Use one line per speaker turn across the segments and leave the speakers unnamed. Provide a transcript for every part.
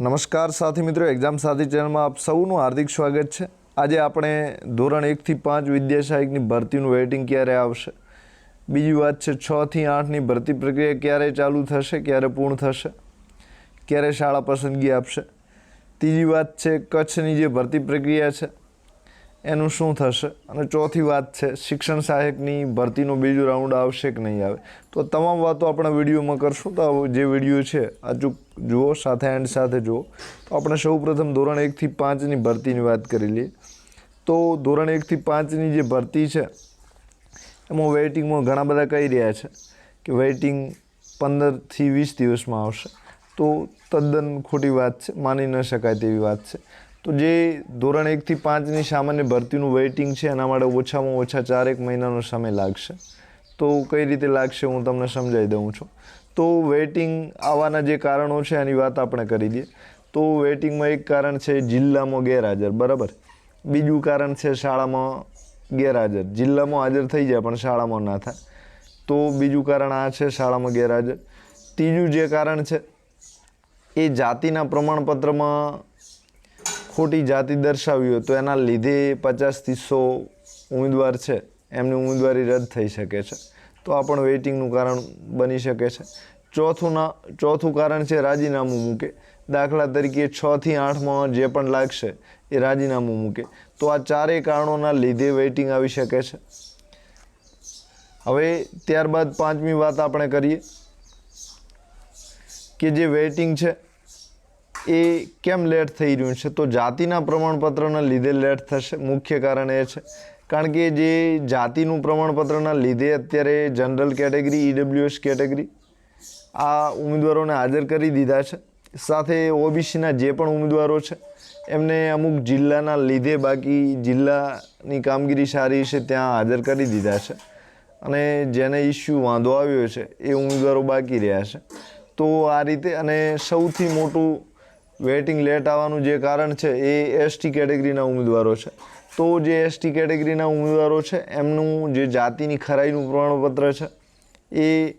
નમસ્કાર સાથી મિત્રો એક્ઝામ સાથી ચેનલમાં આપ સૌનું હાર્દિક સ્વાગત છે. આજે આપણે ધોરણ એકથી પાંચ વિદ્યા સહાયકની ભરતીનું વેઇટિંગ ક્યારે આવશે? બીજી વાત છે છથી આઠની ભરતી પ્રક્રિયા ક્યારે ચાલુ થશે, ક્યારે પૂર્ણ થશે, ક્યારે શાળા પસંદગી આપશે? ત્રીજી વાત છે, કચ્છની જે ભરતી પ્રક્રિયા છે એનું શું થશે? અને ચોથી વાત છે, શિક્ષણ સહાયકની ભરતીનો બીજો રાઉન્ડ આવશે કે નહીં આવે? તો તમામ વાતો આપણે વિડીયોમાં કરશું. તો જે વીડિયો છે અચૂક જુઓ, સાથે એન્ડ સાથે જુઓ. તો આપણે સૌ પ્રથમ ધોરણ એકથી પાંચની ભરતીની વાત કરી લઈએ. તો ધોરણ એકથી પાંચની જે ભરતી છે, એમાં વેઇટિંગમાં ઘણા બધા કહી રહ્યા છે કે વેઇટિંગ પંદરથી વીસ દિવસમાં આવશે. તો તદ્દન ખોટી વાત છે, માની ન શકાય તેવી વાત છે. તો જે ધોરણ એકથી પાંચની સામાન્ય ભરતીનું વેઇટિંગ છે, એના માટે ઓછામાં ઓછા ચારેક મહિનાનો સમય લાગશે. તો કઈ રીતે લાગશે હું તમને સમજાવી દઉં છું. તો વેઇટિંગ આવવાના જે કારણો છે, એની વાત આપણે કરી દઈએ. તો વેઇટિંગમાં એક કારણ છે, જિલ્લામાં ગેરહાજર, બરાબર? બીજું કારણ છે, શાળામાં ગેરહાજર. જિલ્લામાં હાજર થઈ જાય, પણ શાળામાં ના થાય. તો બીજું કારણ આ છે, શાળામાં ગેરહાજર. ત્રીજું જે કારણ છે, એ જાતિના પ્રમાણપત્રમાં ખોટી જાતિ દર્શાવી હોય તો એના લીધે પચાસથી સો ઉમેદવાર છે, એમની ઉમેદવારી રદ થઈ શકે છે. તો આ પણ વેઇટિંગનું કારણ બની શકે છે. ચોથું ના ચોથું કારણ છે રાજીનામું મૂકે. દાખલા તરીકે છથી આઠમાં જે પણ લાગશે એ રાજીનામું મૂકે. તો આ ચારેય કારણોના લીધે વેઇટિંગ આવી શકે છે. હવે ત્યારબાદ પાંચમી વાત આપણે કરીએ કે જે વેઇટિંગ છે એ કેમ લેટ થઈ રહ્યું છે? તો જાતિના પ્રમાણપત્રના લીધે લેટ થશે. મુખ્ય કારણ એ છે. કારણ કે જે જાતિનું પ્રમાણપત્રના લીધે અત્યારે જનરલ કેટેગરી ઈડબ્લ્યુએસ કેટેગરી આ ઉમેદવારોને હાજર કરી દીધા છે. સાથે ઓબીસીના જે પણ ઉમેદવારો છે, એમને અમુક જિલ્લાના લીધે બાકી જિલ્લાની કામગીરી સારી છે, ત્યાં હાજર કરી દીધા છે. અને જેને ઇસ્યુ વાંધો આવ્યો છે, એ ઉમેદવારો બાકી રહ્યા છે. તો આ રીતે અને સૌથી મોટું વેઇટિંગ લેટ આવવાનું જે કારણ છે એ એસટી કેટેગરીના ઉમેદવારો છે. તો જે એસટી કેટેગરીના ઉમેદવારો છે, એમનું જે જાતિની ખરાઈનું પ્રમાણપત્ર છે, એ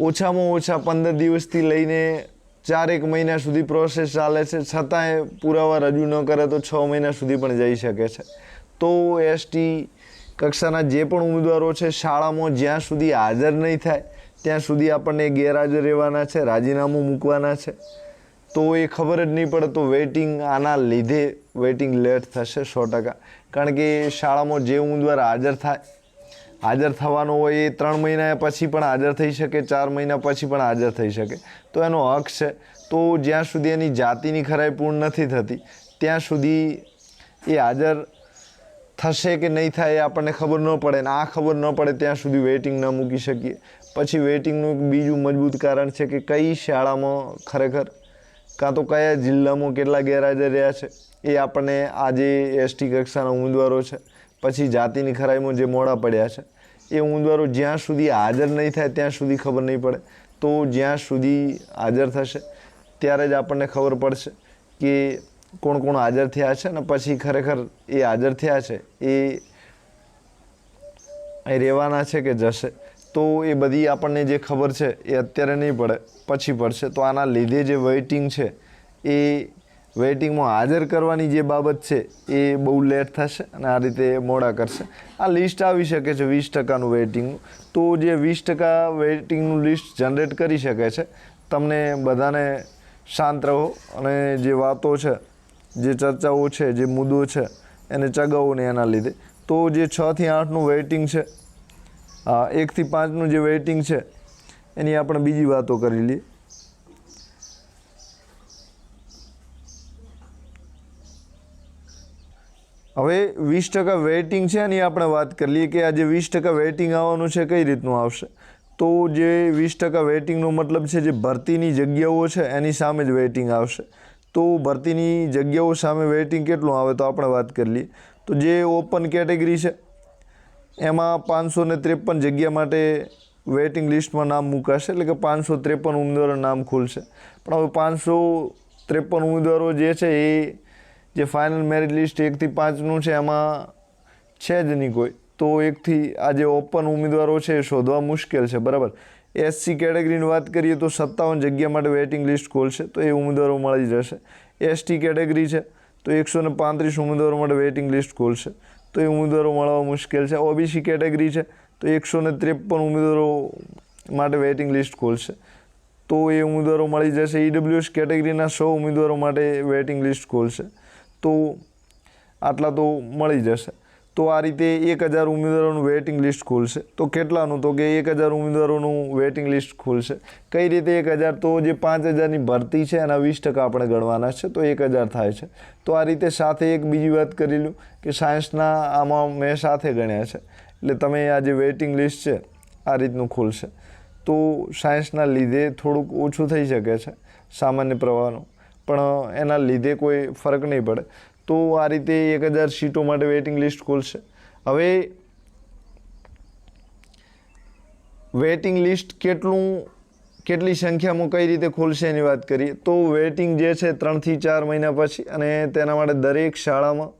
ઓછામાં ઓછા પંદર દિવસથી લઈને ચારેક મહિના સુધી પ્રોસેસ ચાલે છે. છતાંય પુરાવા રજૂ ન કરે તો છ મહિના સુધી પણ જઈ શકે છે. તો એસટી કક્ષાના જે પણ ઉમેદવારો છે, શાળામાં જ્યાં સુધી હાજર નહીં થાય, ત્યાં સુધી આપણને ગેરહાજર રહેવાના છે, રાજીનામું મૂકવાના છે. તો એ ખબર જ નહીં પડે તો વેઇટિંગ આના લીધે વેઇટિંગ લેટ થશે સો ટકા. કારણ કે શાળામાં જે ઉમેદવાર હાજર થાય, હાજર થવાનો હોય એ ત્રણ મહિના પછી પણ હાજર થઈ શકે, ચાર મહિના પછી પણ હાજર થઈ શકે. તો એનો હક છે. તો જ્યાં સુધી એની જાતિની ખરાઈ પૂર્ણ નથી થતી, ત્યાં સુધી એ હાજર થશે કે નહીં થાય એ આપણને ખબર ન પડે ને આ ખબર ન પડે ત્યાં સુધી વેઇટિંગ ન મૂકી શકીએ. પછી વેઇટિંગનું એક બીજું મજબૂત કારણ છે કે કઈ શાળામાં ખરેખર કાં તો કયા જિલ્લામાં કેટલા ગેરહાજર રહ્યા છે, એ આપણને આજે એસટી કક્ષાના ઉમેદવારો છે, પછી જાતિની ખરાઈમાં જે મોડા પડ્યા છે, એ ઉમેદવારો જ્યાં સુધી હાજર નહીં થાય ત્યાં સુધી ખબર નહીં પડે. તો જ્યાં સુધી હાજર થશે, ત્યારે જ આપણને ખબર પડશે કે કોણ કોણ હાજર થયા છે અને પછી ખરેખર એ હાજર થયા છે, એ રહેવાના છે કે જશે. તો એ બધી આપણને જે ખબર છે એ અત્યારે નહીં પડે, પછી પડશે. તો આના લીધે જે વેઇટિંગ છે, એ વેઇટિંગમાં હાજર કરવાની જે બાબત છે, એ બહુ લેટ થશે અને આ રીતે મોડા કરશે. આ લિસ્ટ આવી શકે છે વીસ ટકાનું વેઇટિંગનું તો જે વીસ ટકા વેઇટિંગનું લિસ્ટ જનરેટ કરી શકે છે, તમને બધાને શાંત રહો અને જે વાતો છે, જે ચર્ચાઓ છે, જે મુદ્દો છે, એને ચગાવો ને એના લીધે. તો જે છથી આઠનું વેઇટિંગ છે એકથી પાંચનું જે વેઇટિંગ છે, એની આપણે બીજી વાતો કરી લઈએ. હવે વીસ ટકા વેઇટિંગ છે એની આપણે વાત કરી લઈએ કે આ જે વીસ ટકા વેઇટિંગ આવવાનું છે કઈ રીતનું આવશે? તો જે વીસ ટકા વેઇટિંગનો મતલબ છે જે ભરતીની જગ્યાઓ છે, એની સામે જ વેઇટિંગ આવશે. તો ભરતીની જગ્યાઓ સામે વેઇટિંગ કેટલું આવે તો આપણે વાત કરી લઈએ. તો જે ઓપન કેટેગરી છે એમાં પાંચસો ને ત્રેપન જગ્યા માટે વેઇટિંગ લિસ્ટમાં નામ મુકાશે, એટલે કે પાંચસો ત્રેપન ઉમેદવારો નામ ખુલશે. પણ હવે પાંચસો ત્રેપન ઉમેદવારો જે છે એ જે ફાઇનલ મેરિટ લિસ્ટ એકથી પાંચનું છે, એમાં છે જ નહીં કોઈ. તો એકથી આ જે ઓપન ઉમેદવારો છે એ શોધવા મુશ્કેલ છે, બરાબર? એસસી કેટેગરીની વાત કરીએ તો સત્તાવન જગ્યા માટે વેઇટિંગ લિસ્ટ ખોલશે, તો એ ઉમેદવારો મળી જશે. એસટી કેટેગરી છે, તો એકસો ને પાંત્રીસ ઉમેદવારો માટે વેઇટિંગ લિસ્ટ ખોલશે. તો એ ઉમેદવારો મળવા મુશ્કેલ છે. ઓબીસી કેટેગરી છે, તો એકસો ને ત્રેપન ઉમેદવારો માટે વેઇટિંગ લિસ્ટ ખોલશે. તો એ ઉમેદવારો મળી જશે. ઈડબ્લ્યુએસ કેટેગરીના સો ઉમેદવારો માટે વેઇટિંગ લિસ્ટ ખોલશે. તો આટલા તો મળી જશે. તો આ રીતે એક હજાર ઉમેદવારોનું વેઇટિંગ લિસ્ટ ખુલશે. તો કેટલાનું? તો કે એક હજાર ઉમેદવારોનું વેઇટિંગ લિસ્ટ ખુલશે. કઈ રીતે એક હજાર? તો જે પાંચ હજારની ભરતી છે એના વીસ ટકા આપણે ગણવાના છે, તો એક હજાર થાય છે. તો આ રીતે સાથે એક બીજી વાત કરી લઉં કે સાયન્સના આમાં મેં સાથે ગણ્યા છે. એટલે તમે આ જે વેઇટિંગ લિસ્ટ છે, આ રીતનું ખુલશે. તો સાયન્સના લીધે થોડુંક ઓછું થઈ શકે છે, સામાન્ય પ્રવાહનું. પણ એના લીધે કોઈ ફરક નહીં પડે. તો આ રીતે એક હજાર સીટો માટે વેઇટિંગ લિસ્ટ ખોલશે. હવે વેઇટિંગ લિસ્ટ કેટલું, કેટલી સંખ્યામાં કઈ રીતે ખોલશે એની વાત કરીએ. તો વેઇટિંગ જે છે ત્રણથી ચાર મહિના પછી અને તેના માટે દરેક શાળામાં,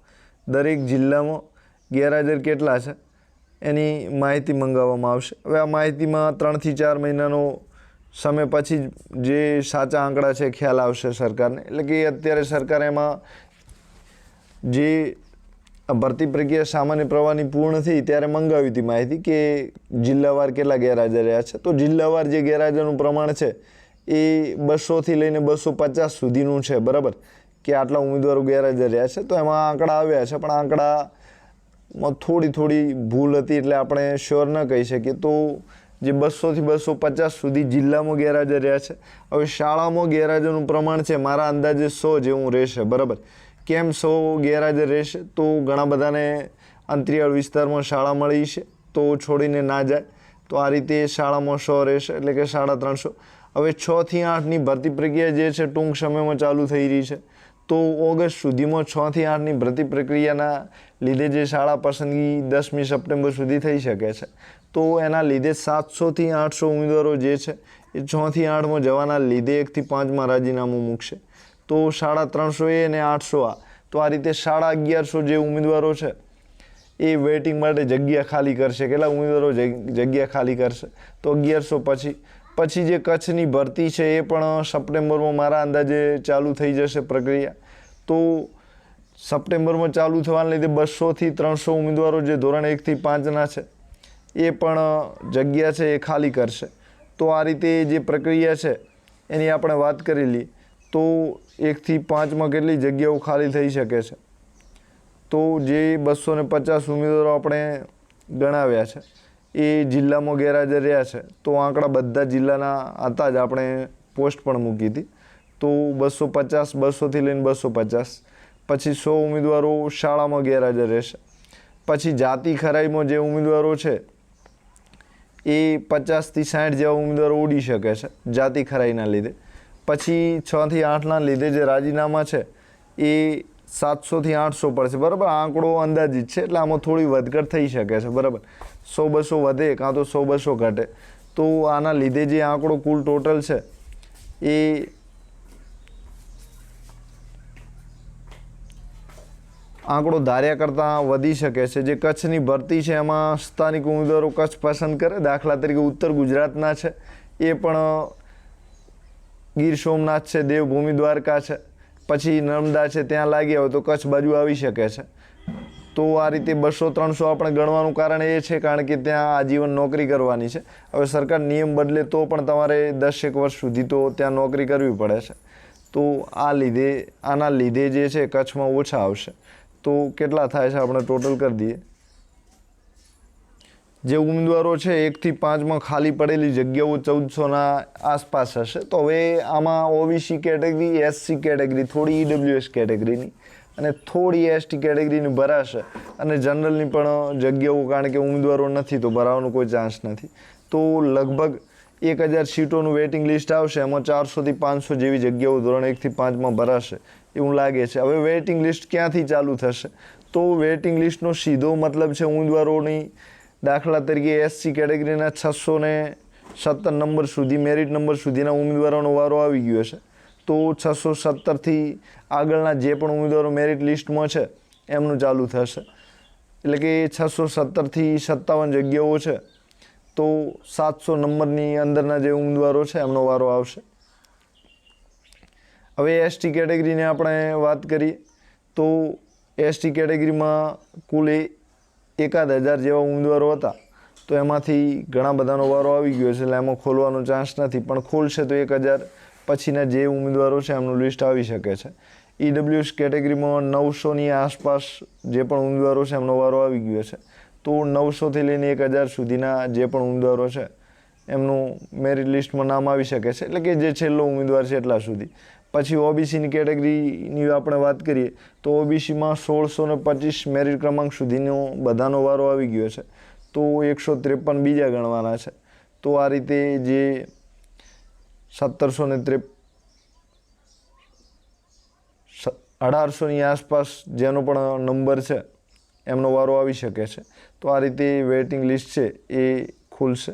દરેક જિલ્લામાં ગેરહાજર કેટલા છે એની માહિતી મંગાવવામાં આવશે. હવે આ માહિતીમાં ત્રણથી ચાર મહિનાનો સમય પછી જ સાચા આંકડા છે ખ્યાલ આવશે સરકારને. એટલે કે અત્યારે સરકાર એમાં જે ભરતી પ્રક્રિયા સામાન્ય પ્રવાહની પૂર્ણ થઈ ત્યારે મંગાવી હતી માહિતી કે જિલ્લાવાર કેટલા ગેરહાજર રહ્યા છે. તો જિલ્લાવાર જે ગેરહાજરનું પ્રમાણ છે એ બસોથી લઈને બસો પચાસ સુધીનું છે, બરાબર? કે આટલા ઉમેદવારો ગેરહાજર રહ્યા છે. તો એમાં આંકડા આવ્યા છે, પણ આંકડામાં થોડી થોડી ભૂલ હતી એટલે આપણે શ્યોર ન કહી શકીએ. તો જે બસોથી બસો પચાસ સુધી જિલ્લામાં ગેરહાજર રહ્યા છે. હવે શાળામાં ગેરહાજરનું પ્રમાણ છે, મારા અંદાજે સો જેવું રહેશે, બરાબર? કેમ સો ગેરહાજર રહેશે? તો ઘણા બધાને અંતરિયાળ વિસ્તારમાં શાળા મળી છે, તો છોડીને ના જાય. તો આ રીતે શાળામાં સો રહેશે, એટલે કે સાડા ત્રણસો. હવે છથી આઠની ભરતી પ્રક્રિયા જે છે, ટૂંક સમયમાં ચાલુ થઈ રહી છે. તો ઓગસ્ટ સુધીમાં છથી આઠની ભરતી પ્રક્રિયાના લીધે જે શાળા પસંદગી દસમી સપ્ટેમ્બર સુધી થઈ શકે છે. તો એના લીધે સાતસોથી આઠસો ઉમેદવારો જે છે, એ છથી આઠમાં જવાના લીધે એકથી પાંચમાં રાજીનામું મૂકશે. તો સાડા ત્રણસો એ અને આઠસો આ. તો આ રીતે સાડા અગિયારસો જે ઉમેદવારો છે, એ વેઇટિંગ માટે જગ્યા ખાલી કરશે. કેટલા ઉમેદવારો જગ- જગ્યા ખાલી કરશે? તો અગિયારસો પછી પછી જે કચ્છની ભરતી છે, એ પણ સપ્ટેમ્બરમાં મારા અંદાજે ચાલુ થઈ જશે પ્રક્રિયા. તો સપ્ટેમ્બરમાં ચાલુ થવાને લીધે બસોથી ત્રણસો ઉમેદવારો જે ધોરણ એકથી પાંચના છે, એ પણ જગ્યા છે, એ ખાલી કરશે. તો આ રીતે જે પ્રક્રિયા છે, એની આપણે વાત કરી લઈએ તો એકથી પાંચમાં કેટલી જગ્યાઓ ખાલી થઈ શકે છે? તો જે બસો ને પચાસ ઉમેદવારો આપણે ગણાવ્યા છે, એ જિલ્લામાં ગેરહાજર રહ્યા છે. તો આંકડા બધા જિલ્લાના હતા જ, આપણે પોસ્ટ પણ મૂકી હતી. તો બસો પચાસ બસોથી લઈને બસો પચાસ. પછી સો ઉમેદવારો શાળામાં ગેરહાજર રહેશે. પછી જાતિ ખરાઈમાં જે ઉમેદવારો છે, એ પચાસથી સાઠ જેવા ઉમેદવારો ઉડી શકે છે, જાતિ ખરાઈના લીધે. પછી છથી આઠના લીધે જે રાજીનામા છે, એ સાતસોથી આઠસો પડશે. બરાબર? આંકડો અંદાજિત છે, એટલે આમાં થોડી વધઘટ થઈ શકે છે. બરાબર? સો બસો વધે, કાં તો સો બસો ઘટે. તો આના લીધે જે આંકડો કુલ ટોટલ છે, એ આંકડો ધાર્યા કરતાં વધી શકે છે. જે કચ્છની ભરતી છે, એમાં સ્થાનિક ઉમેદવારો કચ્છ પસંદ કરે. દાખલા તરીકે ઉત્તર ગુજરાતના છે. એ પણ ગીર સોમનાથ છે, દેવભૂમિ દ્વારકા છે, પછી નર્મદા છે, ત્યાં લાગ્યા હોય તો કચ્છ બાજુ આવી શકે છે. તો આ રીતે બસો ત્રણસો આપણે ગણવાનું કારણ એ છે કારણ કે ત્યાં આજીવન નોકરી કરવાની છે. હવે સરકાર નિયમ બદલે તો પણ તમારે દસેક વર્ષ સુધી તો ત્યાં નોકરી કરવી પડે છે. તો આ લીધે, આના લીધે જે છે કચ્છમાં ઓછા આવશે. તો કેટલા થાય છે આપણે ટોટલ કરી દઈએ? જે ઉમેદવારો છે, એકથી પાંચમાં ખાલી પડેલી જગ્યાઓ ચૌદસોના આસપાસ હશે. તો હવે આમાં ઓબીસી કેટેગરી એસસી કેટેગરી, થોડી ઈડબ્લ્યુએસ કેટેગરીની અને થોડી એસટી કેટેગરીની ભરાશે. અને જનરલની પણ જગ્યાઓ, કારણ કે ઉમેદવારો નથી, તો ભરાવાનો કોઈ ચાન્સ નથી. તો લગભગ એક હજાર સીટોનું વેઇટિંગ લિસ્ટ આવશે. એમાં ચારસોથી પાંચસો જેવી જગ્યાઓ ધોરણ એકથી પાંચમાં ભરાશે એવું લાગે છે. હવે વેઇટિંગ લિસ્ટ ક્યાંથી ચાલુ થશે? તો વેઇટિંગ લિસ્ટનો સીધો મતલબ છે, ઉમેદવારોની દાખલા તરીકે એસસી કેટેગરીના છસો ને સત્તર નંબર સુધી મેરિટ નંબર સુધીના ઉમેદવારોનો વારો આવી ગયો છે. તો છસો સત્તરથી આગળના જે પણ ઉમેદવારો મેરિટ લિસ્ટમાં છે, એમનું ચાલુ થશે. એટલે કે છસો સત્તરથી સત્તાવન જગ્યાઓ છે, તો સાતસો નંબરની અંદરના જે ઉમેદવારો છે, એમનો વારો આવશે. હવે એસટી કેટેગરીની આપણે વાત કરીએ, તો એસટી કેટેગરીમાં કુલ એકાદ હજાર જેવા ઉમેદવારો હતા, તો એમાંથી ઘણા બધાનો વારો આવી ગયો છે, એટલે એમાં ખોલવાનો ચાન્સ નથી, પણ ખોલશે તો એક હજાર પછીના જે ઉમેદવારો છે એમનું લિસ્ટ આવી શકે છે. ઈડબ્લ્યુએસ કેટેગરીમાં નવસોની આસપાસ જે પણ ઉમેદવારો છે એમનો વારો આવી ગયો છે. તો નવસોથી લઈને એક હજાર સુધીના જે પણ ઉમેદવારો છે, એમનું મેરિટ લિસ્ટમાં નામ આવી શકે છે, એટલે કે જે છેલ્લો ઉમેદવાર છે એટલા સુધી. પછી ઓબીસીની કેટેગરીની આપણે વાત કરીએ, તો ઓબીસીમાં સોળસો ને પચીસ મેરિટ ક્રમાંક સુધીનો બધાનો વારો આવી ગયો છે. તો એકસો ત્રેપન બીજા ગણવાના છે. તો આ રીતે જે સત્તરસો ને ત્રેપ અઢારસોની આસપાસ જેનો પણ નંબર છે, એમનો વારો આવી શકે છે. તો આ રીતે વેઇટિંગ લિસ્ટ છે એ ખુલશે.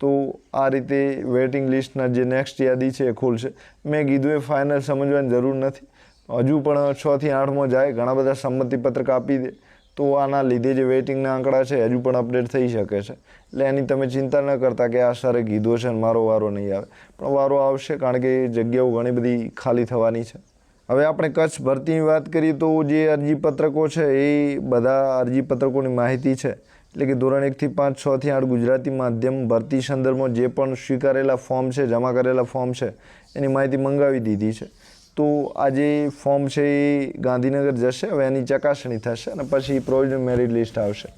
તો આ રીતે વેઇટિંગ લિસ્ટના જે નેક્સ્ટ યાદી છે એ ખુલશે. મેં કીધું એ ફાઇનલ સમજવાની જરૂર નથી. હજુ પણ છથી આઠમાં જાય, ઘણા બધા સંમતિપત્રક આપી દે. તો આના લીધે જે વેઇટિંગના આંકડા છે, હજુ પણ અપડેટ થઈ શકે છે. એટલે એની તમે ચિંતા ન કરતા કે આ સરે કીધો છે અને મારો વારો નહીં આવે. પણ વારો આવશે કારણ કે જગ્યાઓ ઘણી બધી ખાલી થવાની છે. હવે આપણે કચ્છ ભરતીની વાત કરીએ તો જે અરજીપત્રકો છે, એ બધા અરજીપત્રકોની માહિતી છે. એટલે કે ધોરણ એકથી પાંચ છથી આઠ ગુજરાતી માધ્યમ ભરતી સંદર્ભમાં જે પણ સ્વીકારેલા ફોર્મ છે, જમા કરેલા ફોર્મ છે, એની માહિતી મંગાવી દીધી છે. તો આ જે ફોર્મ છે એ ગાંધીનગર જશે, હવે એની ચકાસણી થશે અને પછી પ્રોવિઝનલ મેરિટ લિસ્ટ આવશે.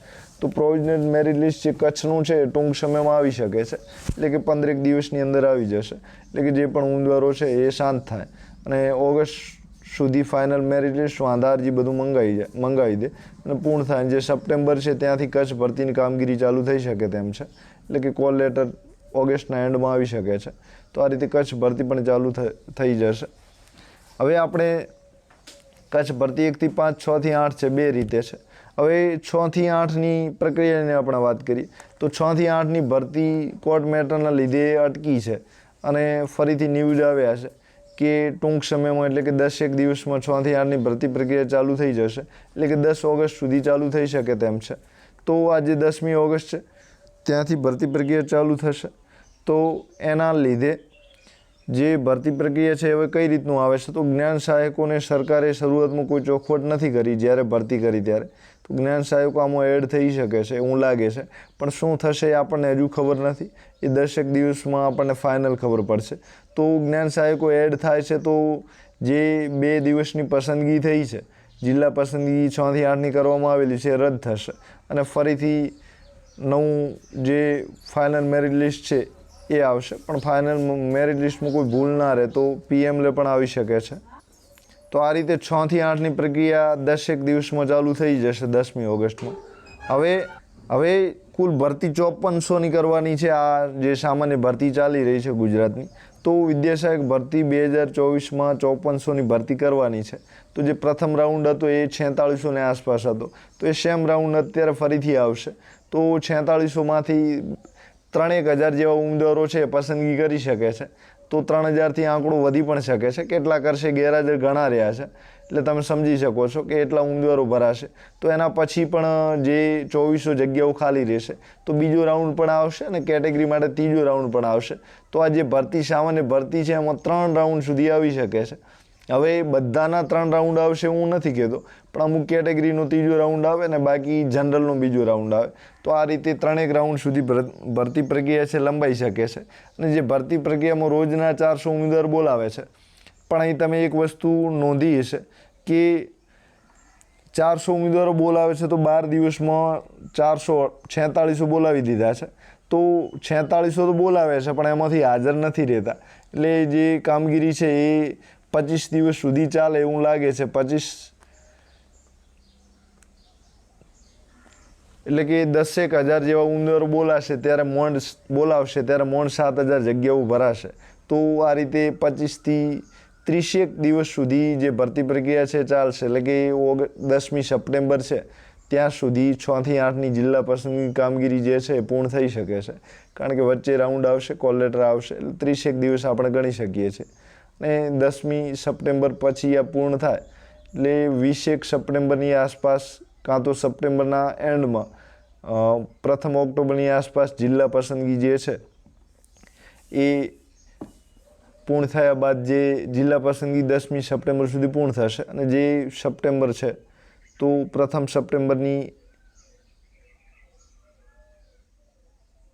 તો પ્રોવિઝનલ મેરિટ લિસ્ટ જે કચ્છનું છે, એ ટૂંક સમયમાં આવી શકે છે. એટલે કે પંદરેક દિવસની અંદર આવી જશે. એટલે કે જે પણ ઉમેદવારો છે, એ શાંત થાય. અને ઓગસ્ટ સુધી ફાઇનલ મેરિટ લિસ્ટ વાંધા અરજી બધું મંગાવી જાય, મંગાવી દે. અને પૂર્ણ થાય જે સપ્ટેમ્બર છે ત્યાંથી કચ્છ ભરતીની કામગીરી ચાલુ થઈ શકે તેમ છે. એટલે કે કોલ લેટર ઓગસ્ટના એન્ડમાં આવી શકે છે. તો આ રીતે કચ્છ ભરતી પણ ચાલુ થઈ જશે. હવે આપણે કચ્છ ભરતી એકથી પાંચ છથી આઠ છે, બે રીતે છે. હવે છથી આઠની પ્રક્રિયાની આપણે વાત કરીએ તો છથી આઠની ભરતી કોર્ટ મેટરના લીધે અટકી છે. અને ફરીથી ન્યૂઝ આવ્યા છે. કે ટૂંક સમયમાં એટલે કે દસ એક દિવસમાં છથી આઠની ભરતી પ્રક્રિયા ચાલુ થઈ જશે. એટલે કે દસ ઓગસ્ટ સુધી ચાલુ થઈ શકે તેમ છે. તો આજે દસમી ઓગસ્ટ છે. ત્યાંથી ભરતી પ્રક્રિયા ચાલુ થશે. તો એના લીધે જે ભરતી પ્રક્રિયા છે હવે કઈ રીતનું આવે છે? તો જ્ઞાન સહાયકોને સરકારે શરૂઆતમાં કોઈ ચોખવટ નથી કરી જ્યારે ભરતી કરી ત્યારે. તો જ્ઞાન સહાયકો આમાં એડ થઈ શકે છે, એવું લાગે છે. પણ શું થશે એ આપણને હજુ ખબર નથી. એ દસેક દિવસમાં આપણને ફાઇનલ ખબર પડશે. તો જ્ઞાન સહાયકો એડ થાય છે તો જે બે દિવસની પસંદગી થઈ છે, જિલ્લા પસંદગી છથી આઠની કરવામાં આવેલી છે રદ થશે. અને ફરીથી નવું જે ફાઇનલ મેરિટ લિસ્ટ છે, એ આવશે. પણ ફાઇનલ મેરિટ લિસ્ટમાં કોઈ ભૂલ ના રહે તો પીએમલે પણ આવી શકે છે. તો આ રીતે છથી આઠની પ્રક્રિયા દસેક દિવસમાં ચાલુ થઈ જશે, દસમી ઓગસ્ટમાં. હવે હવે કુલ ભરતી ચોપનસોની કરવાની છે આ જે સામાન્ય ભરતી ચાલી રહી છે ગુજરાતની. તો વિદ્યાસહાયક ભરતી બે હજાર ચોવીસમાં ચોપનસોની ભરતી કરવાની છે. તો જે પ્રથમ રાઉન્ડ હતો એ છેતાળીસોની આસપાસ હતો. તો એ સેમ રાઉન્ડ અત્યારે ફરીથી આવશે. તો છેતાળીસોમાંથી ત્રણેક હજાર જેવા ઉમેદવારો છે એ પસંદગી કરી શકે છે. તો ત્રણ હજારથી આંકડો વધી પણ શકે છે. કેટલા કરશે ગેરહાજર ઘણા રહ્યા છે. એટલે તમે સમજી શકો છો કે એટલા ઉમેદવારો ભરાશે. તો એના પછી પણ જે ચોવીસો જગ્યાઓ ખાલી રહેશે, તો બીજો રાઉન્ડ પણ આવશે અને કેટેગરી માટે ત્રીજો રાઉન્ડ પણ આવશે. તો આ જે ભરતી સામાન્ય ભરતી છે, એમાં ત્રણ રાઉન્ડ સુધી આવી શકે છે. હવે બધાના ત્રણ રાઉન્ડ આવશે હું નથી કહેતો, પણ અમુક કેટેગરીનો ત્રીજો રાઉન્ડ આવે અને બાકી જનરલનો બીજો રાઉન્ડ આવે. તો આ રીતે ત્રણેક રાઉન્ડ સુધી ભર- ભરતી પ્રક્રિયા છે, લંબાઈ શકે છે. અને જે ભરતી પ્રક્રિયામાં રોજના ચારસો ઉમેદવાર બોલાવે છે પણ અહીં તમે એક વસ્તુ નોંધી હશે કે ચારસો ઉમેદવારો બોલાવે છે તો બાર દિવસમાં ચારસો છેતાળીસો બોલાવી દીધા છે. તો છેતાળીસો તો બોલાવે છે પણ એમાંથી હાજર નથી રહેતા. એટલે જે કામગીરી છે એ પચીસ દિવસ સુધી ચાલે એવું લાગે છે. પચીસ એટલે કે દસેક હજાર જેવા ઉમેદવારો બોલાશે ત્યારે મોંડ બોલાવશે ત્યારે મોંડ સાત હજાર જગ્યાઓ ભરાશે. તો આ રીતે પચીસથી ત્રીસેક દિવસ સુધી જે ભરતી પ્રક્રિયા છે ચાલશે, એટલે કે ઓગ, દસમી સપ્ટેમ્બર છે, ત્યાં સુધી છથી આઠની જિલ્લા પસંદગી કામગીરી જે છે એ પૂર્ણ થઈ શકે છે. કારણ કે વચ્ચે રાઉન્ડ આવશે કોલ લેટર આવશે, એટલે ત્રીસેક દિવસ આપણે ગણી શકીએ છીએ. અને દસમી સપ્ટેમ્બર પછી આ પૂર્ણ થાય, એટલે વીસેક સપ્ટેમ્બરની આસપાસ કાં તો સપ્ટેમ્બરના એન્ડમાં પ્રથમ ઓક્ટોબરની આસપાસ જિલ્લા પસંદગી જે છે એ પૂર્ણ થયા બાદ જે જિલ્લા પસંદગી દસમી સપ્ટેમ્બર સુધી પૂર્ણ થશે અને જે સપ્ટેમ્બર છે, તો પ્રથમ સપ્ટેમ્બરની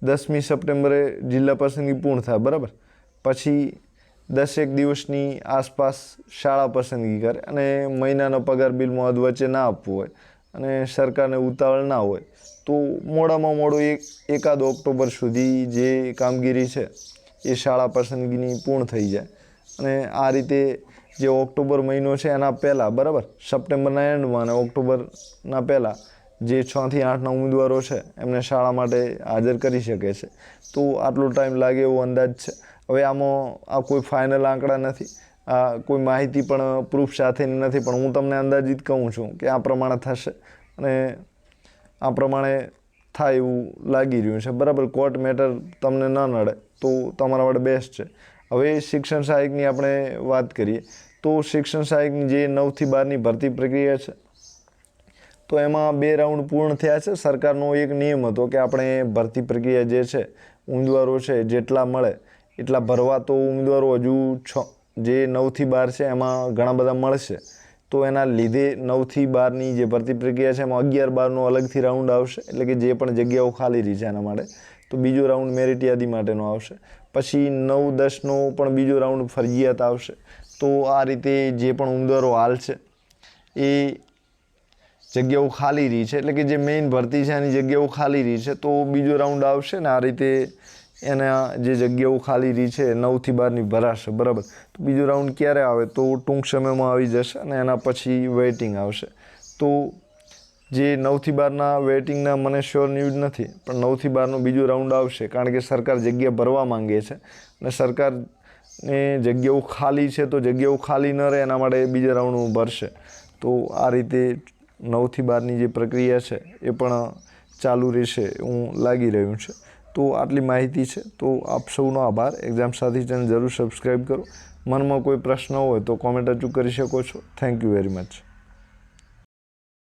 દસમી સપ્ટેમ્બરે જિલ્લા પસંદગી પૂર્ણ થાય, બરાબર? પછી દસેક દિવસની આસપાસ શાળા પસંદગી કરે અને મહિનાનો પગાર બિલમાં અધ વચ્ચે ના આપવું હોય અને સરકારને ઉતાવળ ના હોય, તો મોડામાં મોડું એક એકાદ ઓક્ટોબર સુધી જે કામગીરી છે એ શાળા પસંદગીની પૂર્ણ થઈ જાય. અને આ રીતે જે ઓક્ટોબર મહિનો છે એના પહેલાં, બરાબર? સપ્ટેમ્બરના એન્ડમાં અને ઓક્ટોબરના પહેલાં જે છથી આઠના ઉમેદવારો છે, એમને શાળા માટે હાજર કરી શકે છે. તો આટલો ટાઈમ લાગે એવો અંદાજ છે. હવે આમાં આ કોઈ ફાઇનલ આંકડા નથી. આ કોઈ માહિતી પણ પ્રૂફ સાથેની નથી. પણ હું તમને અંદાજિત કહું છું કે આ પ્રમાણે થશે. અને આ પ્રમાણે થાય એવું લાગી રહ્યું છે. બરાબર કોર્ટ મેટર તમને ન નડે, તો તમારા માટે બેસ્ટ છે. હવે શિક્ષણ સહાયકની આપણે વાત કરીએ, તો શિક્ષણ સહાયકની જે નવથી બારની ભરતી પ્રક્રિયા છે, તો એમાં બે રાઉન્ડ પૂર્ણ થયા છે. સરકારનો એક નિયમ હતો કે આપણે ભરતી પ્રક્રિયા જે છે, ઉમેદવારો છે, જેટલા મળે, એટલા ભરવા તો ઉમેદવારો હજુ છ, જે નવથી બાર છે, એમાં ઘણા બધા મળશે. તો એના લીધે નવથી બારની જે ભરતી પ્રક્રિયા છે એમાં અગિયાર બારનો અલગથી રાઉન્ડ આવશે. એટલે કે જે પણ જગ્યાઓ ખાલી રહી છે એના માટે, તો બીજો રાઉન્ડ મેરિટ યાદી માટેનો આવશે. પછી નવ, દસનો પણ બીજો રાઉન્ડ ફરજિયાત આવશે. તો આ રીતે જે પણ ઉમેદવારો હાલ છે, એ જગ્યાઓ ખાલી રહી છે. એટલે કે જે મેઇન ભરતી છે એની જગ્યાઓ ખાલી રહી છે, તો બીજો રાઉન્ડ આવશે ને આ રીતે એના જે જગ્યાઓ ખાલી રહી છે નવથી બારની ભરાશે, બરાબર? તો બીજો રાઉન્ડ ક્યારે આવે? તો ટૂંક સમયમાં આવી જશે અને એના પછી વેઇટિંગ આવશે. તો જે નવથી બારના વેઇટિંગના મને શ્યોર ન્યૂઝ નથી, પણ નવથી બારનો બીજો રાઉન્ડ આવશે, કારણ કે સરકાર જગ્યા ભરવા માંગે છે. અને સરકારને જગ્યાઓ ખાલી છે, તો જગ્યાઓ ખાલી ન રહે, એના માટે બીજા રાઉન્ડ ભરશે. તો આ રીતે નવથી બારની જે પ્રક્રિયા છે, એ પણ ચાલુ રહેશે હું લાગી રહ્યું છે. તો આટલી માહિતી છે. તો આપ સૌનો આભાર. એક્ઝામ સાથી ચેનલ જરૂર સબસ્ક્રાઈબ કરો. મનમાં કોઈ પ્રશ્ન હોય તો કોમેન્ટ અચૂક કરી શકો છો. Thank you very much